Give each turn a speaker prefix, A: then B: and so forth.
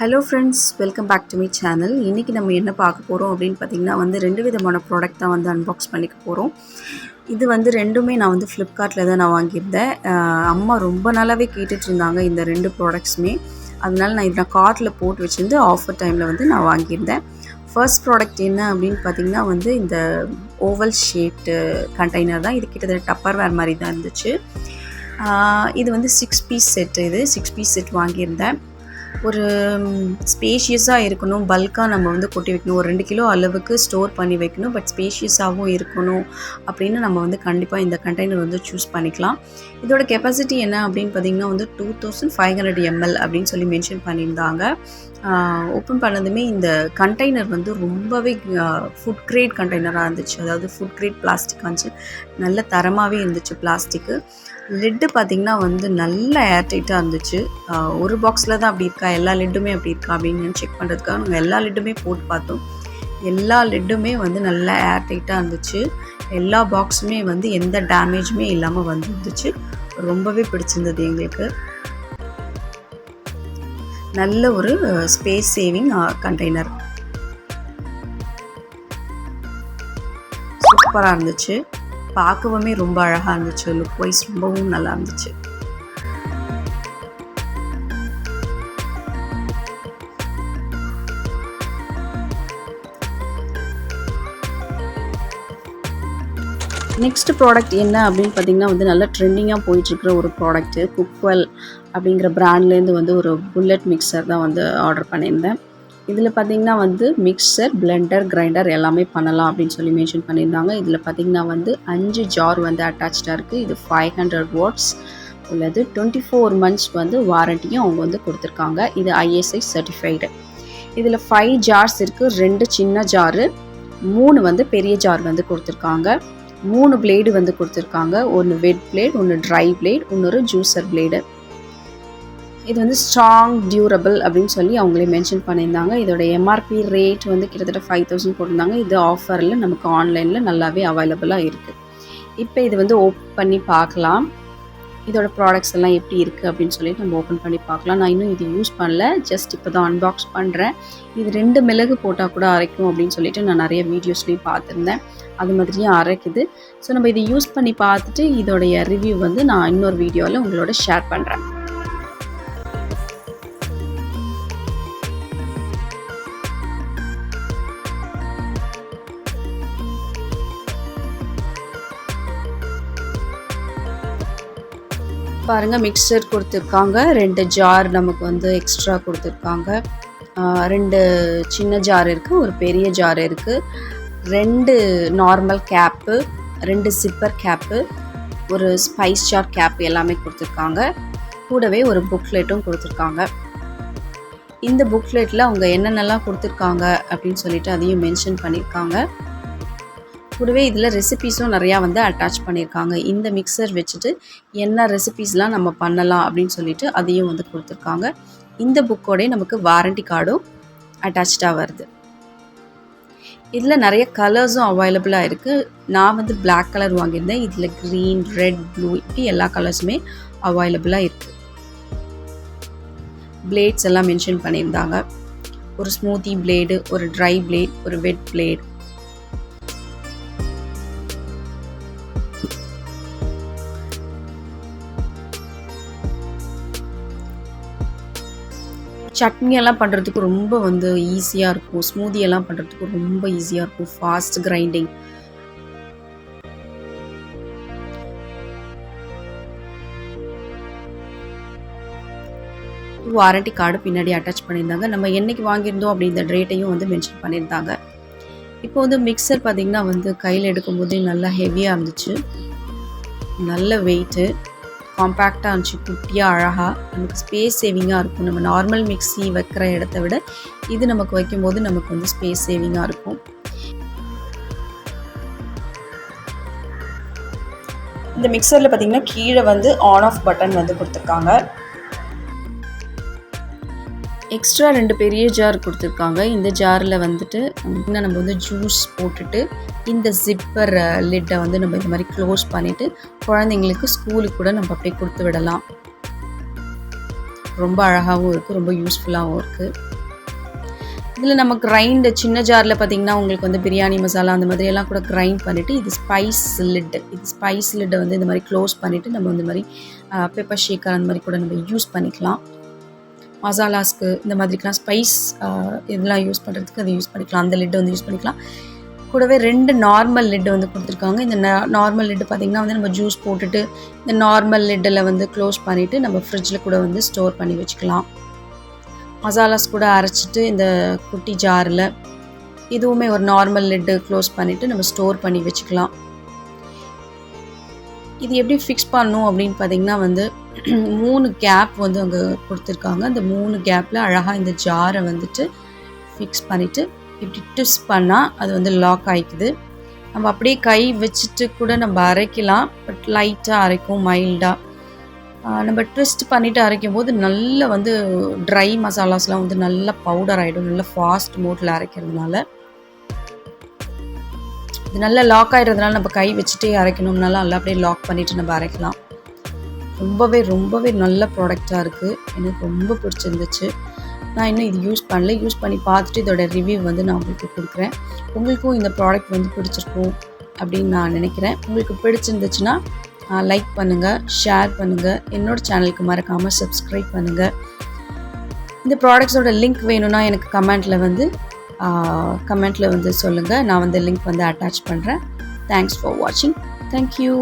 A: Hello friends welcome back to my channel இன்றைக்கி நம்ம என்ன பார்க்க போகிறோம் அப்படின்னு பார்த்தீங்கன்னா வந்து ரெண்டு விதமான ப்ராடக்ட் தான் வந்து அன்பாக்ஸ் பண்ணிக்க போகிறோம் இது வந்து ரெண்டுமே நான் வந்து ஃப்ளிப்கார்ட்டில் தான் நான் வாங்கியிருந்தேன். அம்மா ரொம்ப நாளாகவே கேட்டுட்டு இருந்தாங்க இந்த ரெண்டு ப்ராடக்ட்ஸுமே அதனால நான் இதை கார்ட்டில் போட்டு வச்சுருந்து ஆஃபர் டைமில் வந்து நான் வாங்கியிருந்தேன். ஃபர்ஸ்ட் ப்ராடக்ட் என்ன அப்படின்னு பார்த்தீங்கன்னா வந்து இந்த ஓவல் ஷேப்டு கண்டெய்னர் தான். இது கிட்டத்தட்ட டப்பர் வேர் மாதிரி தான் இருந்துச்சு. இது வந்து சிக்ஸ் பீஸ் செட்டு இது. சிக்ஸ் பீஸ் செட் வாங்கியிருந்தேன். ஒரு ஸ்பேஷியஸாக இருக்கணும். பல்காக நம்ம வந்து கொட்டி வைக்கணும். ஒரு ரெண்டு கிலோ அளவுக்கு ஸ்டோர் பண்ணி வைக்கணும். பட் ஸ்பேஷியஸாகவும் இருக்கணும் அப்படின்னு நம்ம வந்து கண்டிப்பாக இந்த கண்டெய்னர் வந்து சூஸ் பண்ணிக்கலாம். இதோட கெப்பாசிட்டி என்ன அப்படின்னு பார்த்தீங்கன்னா வந்து two thousand five hundred ml அப்படின்னு சொல்லி மென்ஷன் பண்ணியிருந்தாங்க. ஓப்பன் பண்ணதுமே இந்த கண்டெய்னர் வந்து ரொம்பவே ஃபுட் கிரேட் கண்டெய்னராக இருந்துச்சு. அதாவது ஃபுட் கிரேட் பிளாஸ்டிக் வந்துச்சு நல்ல தரமாகவே இருந்துச்சு பிளாஸ்டிக்கு லெட்டு பார்த்திங்கன்னா வந்து நல்ல ஏர்டைட்டாக இருந்துச்சு. ஒரு பாக்ஸில் தான் அப்படி இருக்கா? எல்லா லெட்டுமே அப்படி இருக்கா? அப்படின்னு செக் பண்ணுறதுக்காக நாங்கள் எல்லா லிட்டுமே போட்டு பார்த்தோம். எல்லா லெட்டுமே வந்து நல்லா ஏர்டைட்டாக இருந்துச்சு. எல்லா பாக்ஸுமே வந்து எந்த டேமேஜுமே இல்லாமல் வந்துருந்துச்சு. ரொம்பவே பிடிச்சிருந்தது எங்களுக்கு. நல்ல ஒரு ஸ்பேஸ் சேவிங் கண்டெய்னர் சூப்பராக இருந்துச்சு. பார்க்கவுமே ரொம்ப அழகாக இருந்துச்சு. லுக் வைஸ் ரொம்பவும் நல்லா இருந்துச்சு. நெக்ஸ்ட் ப்ராடக்ட் என்ன அப்படின்னு பார்த்தீங்கன்னா வந்து நல்லா ட்ரெண்டிங்காக போயிட்டுருக்கிற ஒரு ப்ராடக்ட்டு குக்வெல் அப்படிங்கிற ப்ராண்ட்லேருந்து வந்து ஒரு புல்லட் மிக்சர் தான் வந்து ஆர்டர் பண்ணியிருந்தேன். இதில் பார்த்தீங்கன்னா வந்து மிக்சர் பிளெண்டர் கிரைண்டர் எல்லாமே பண்ணலாம் அப்படின்னு சொல்லி மென்ஷன் பண்ணியிருந்தாங்க. இதில் பார்த்தீங்கன்னா வந்து அஞ்சு ஜார் வந்து அட்டாச்சாக இருக்குது இது ஃபைவ் ஹண்ட்ரட் வாட்ஸ் உள்ளது. டுவெண்ட்டி ஃபோர் மந்த்ஸ் வந்து வாரண்டியும் அவங்க வந்து கொடுத்துருக்காங்க. இது ஐஎஸ்ஐ சர்டிஃபைடு இதில் ஃபைவ் ஜார்ஸ் இருக்குது ரெண்டு சின்ன ஜாரு மூணு வந்து பெரிய ஜார் வந்து கொடுத்துருக்காங்க. மூணு பிளேடு வந்து கொடுத்துருக்காங்க. ஒன்று வெட் பிளேட் ஒன்று ட்ரை பிளேட் இன்னொரு ஜூஸர் பிளேடு இது வந்து ஸ்ட்ராங் டியூரபிள் அப்படின்னு சொல்லி அவங்களே மென்ஷன் பண்ணியிருந்தாங்க. இதோட எம்ஆர்பி ரேட் வந்து கிட்டத்தட்ட ஃபைவ் தௌசண்ட் போட்டிருந்தாங்க. இது ஆஃபரில் நமக்கு ஆன்லைனில் நல்லாவே அவைலபிளாக இருக்குது இப்போ இது வந்து ஓப்பன் பண்ணி பார்க்கலாம். இதோட ப்ராடக்ட்ஸ் எல்லாம் எப்படி இருக்குது அப்படின்னு சொல்லிட்டு நம்ம ஓப்பன் பண்ணி பார்க்கலாம். நான் இன்னும் இது யூஸ் பண்ணல. ஜஸ்ட் இப்போ தான் அன்பாக்ஸ் பண்ணுறேன் இது ரெண்டு மிளகு போட்டால் கூட அரைக்கும் அப்படின்னு சொல்லிட்டு நான் நிறைய வீடியோஸ்லேயும் பார்த்துருந்தேன். அது மாதிரியும் அரைக்குது. ஸோ நம்ம இதை யூஸ் பண்ணி பார்த்துட்டு இதோடைய ரிவ்யூ வந்து நான் இன்னொரு வீடியோவில் உங்களோட ஷேர் பண்ணுறேன் பாருங்கள் மிக்சர் கொடுத்துருக்காங்க. ரெண்டு ஜார் நமக்கு வந்து எக்ஸ்ட்ரா கொடுத்துருக்காங்க. ரெண்டு சின்ன ஜார் இருக்குது ஒரு பெரிய ஜார் இருக்குது ரெண்டு நார்மல் கேப்பு ரெண்டு சிப்பர் கேப்பு ஒரு ஸ்பைஸ் ஜார் கேப் எல்லாமே கொடுத்துருக்காங்க. கூடவே ஒரு புக்லெட்டும் கொடுத்துருக்காங்க. இந்த புக்லெட்டில் அவங்க என்னென்னலாம் கொடுத்துருக்காங்க அப்படின்னு சொல்லிட்டு அதையும் மென்ஷன் பண்ணியிருக்காங்க கூடவே இதில் ரெசிபீஸும் நிறையா வந்து அட்டாச் பண்ணியிருக்காங்க. இந்த மிக்சர் வச்சுட்டு என்ன ரெசிபீஸ்லாம் நம்ம பண்ணலாம் அப்படின்னு சொல்லிட்டு அதையும் வந்து கொடுத்துருக்காங்க. இந்த புக்கோடய நமக்கு வாரண்டி கார்டும் அட்டாச்சாக வருது. இதில் நிறைய கலர்ஸும் அவைலபிளாக இருக்குது நான் வந்து பிளாக் கலர் வாங்கியிருந்தேன். இதில் க்ரீன் ரெட் ப்ளூ இப்படி எல்லா கலர்ஸுமே அவைலபிளாக இருக்குது பிளேட்ஸ் எல்லாம் மென்ஷன் பண்ணியிருந்தாங்க. ஒரு ஸ்மூத்தி பிளேடு ஒரு ட்ரை பிளேட் ஒரு வெட் பிளேட் சட்னி எல்லாம் பண்ணுறதுக்கு ரொம்ப வந்து ஈஸியாக இருக்கும். ஸ்மூதி எல்லாம் பண்ணுறதுக்கு ரொம்ப ஈஸியாக இருக்கும். ஃபாஸ்ட் கிரைண்டிங் வாரண்டி கார்டு பின்னாடி அட்டாச் பண்ணியிருந்தாங்க. நம்ம என்னைக்கு வாங்கியிருந்தோம் அப்படின்ற ரேட்டையும் வந்து மென்ஷன் பண்ணியிருந்தாங்க. இப்போ வந்து மிக்சர் பார்த்திங்கன்னா வந்து கையில் எடுக்கும்போதே நல்லா ஹெவியாக இருந்துச்சு. நல்ல வெயிட்டு காம்பேக்டாக இருந்துச்சு குட்டியாக அழகாக நமக்கு ஸ்பேஸ் சேவிங்காக இருக்கும். நம்ம நார்மல் மிக்ஸி வைக்கிற இடத்த விட இது நமக்கு வைக்கும்போது நமக்கு வந்து ஸ்பேஸ் சேவிங்காக இருக்கும். இந்த மிக்சரில் பார்த்தீங்கன்னா கீழே வந்து ஆன் ஆஃப் பட்டன் வந்து கொடுத்துருக்காங்க. எக்ஸ்ட்ரா ரெண்டு பெரிய ஜார் கொடுத்துருக்காங்க. இந்த ஜாரில் வந்துட்டு இன்னும் நம்ம வந்து ஜூஸ் போட்டுட்டு இந்த ஜிப்பர் லிட்டை வந்து நம்ம இந்த மாதிரி க்ளோஸ் பண்ணிவிட்டு குழந்தைங்களுக்கு ஸ்கூலுக்கு கூட நம்ம அப்படியே கொடுத்து விடலாம். ரொம்ப அழகாகவும் இருக்குது ரொம்ப யூஸ்ஃபுல்லாகவும் இருக்குது இதில் நம்ம கிரைண்ட் சின்ன ஜாரில் பார்த்தீங்கன்னா உங்களுக்கு வந்து பிரியாணி மசாலா அந்த மாதிரியெல்லாம் கூட கிரைண்ட் பண்ணிவிட்டு இது ஸ்பைஸ் லிட்டு இது ஸ்பைஸ் லிட்டை வந்து இந்த மாதிரி க்ளோஸ் பண்ணிவிட்டு நம்ம இந்த மாதிரி பெப்பர் ஷேக்கர் அந்த மாதிரி கூட நம்ம யூஸ் பண்ணிக்கலாம். மசாலாஸ்க்கு இந்த மாதிரிக்கெலாம் ஸ்பைஸ் இதெல்லாம் யூஸ் பண்ணுறதுக்கு அதை யூஸ் பண்ணிக்கலாம். அந்த லிட்டு வந்து யூஸ் பண்ணிக்கலாம். கூடவே ரெண்டு நார்மல் லிட்டு வந்து கொடுத்துருக்காங்க. இந்த நார்மல் லிட்டு பார்த்திங்கன்னா வந்து நம்ம ஜூஸ் போட்டுட்டு இந்த நார்மல் லிட்டில் வந்து க்ளோஸ் பண்ணிவிட்டு நம்ம ஃப்ரிட்ஜில் கூட வந்து ஸ்டோர் பண்ணி வச்சுக்கலாம். மசாலாஸ் கூட அரைச்சிட்டு இந்த குட்டி ஜாரில் இதுவுமே ஒரு நார்மல் லிட்டு க்ளோஸ் பண்ணிவிட்டு நம்ம ஸ்டோர் பண்ணி வச்சுக்கலாம். இது எப்படி ஃபிக்ஸ் பண்ணணும் அப்படின்னு பார்த்தீங்கன்னா வந்து மூணு கேப் வந்து அங்கே கொடுத்துருக்காங்க. அந்த மூணு கேப்பில் அழகாக இந்த ஜாரை வந்துட்டு ஃபிக்ஸ் பண்ணிவிட்டு இப்படி ட்விஸ்ட் பண்ணால் அது வந்து லாக் ஆகிக்குது நம்ம அப்படியே கை வச்சுட்டு கூட நம்ம அரைக்கலாம். பட் லைட்டாக அரைக்கும் மைல்டாக நம்ம ட்விஸ்ட் பண்ணிவிட்டு அரைக்கும் போது நல்ல வந்து ட்ரை மசாலாஸ்லாம் வந்து நல்லா பவுடர் ஆகிடும் நல்லா ஃபாஸ்ட் மோட்டில் அரைக்கிறதுனால. இது நல்லா லாக் ஆகிடுறதுனால நம்ம கை வச்சுட்டே அரைக்கணும்னால நல்லா அப்படியே லாக் பண்ணிவிட்டு நம்ம அரைக்கலாம். ரொம்பவே ரொம்பவே நல்ல ப்ராடக்டாக இருக்குது எனக்கு ரொம்ப பிடிச்சிருந்துச்சு. நான் இன்னும் இது யூஸ் பண்ணல. யூஸ் பண்ணி பார்த்துட்டு இதோட ரிவ்யூ வந்து நான் உங்களுக்கு கொடுக்குறேன். உங்களுக்கும் இந்த ப்ராடக்ட் வந்து பிடிச்சிருக்கும் அப்படின்னு நான் நினைக்கிறேன். உங்களுக்கு பிடிச்சிருந்துச்சுன்னா லைக் பண்ணுங்கள் ஷேர் பண்ணுங்கள் என்னோடய சேனலுக்கு மறக்காமல் சப்ஸ்கிரைப் பண்ணுங்கள் இந்த ப்ராடக்ட்ஸோட லிங்க் வேணும்னா எனக்கு கமெண்ட்டில் வந்து கமெண்ட்டில் வந்து சொல்லுங்கள் நான் வந்து லிங்க் வந்து அட்டாச் பண்ணுறேன் தேங்க்ஸ் ஃபார் வாட்சிங் தேங்க்யூ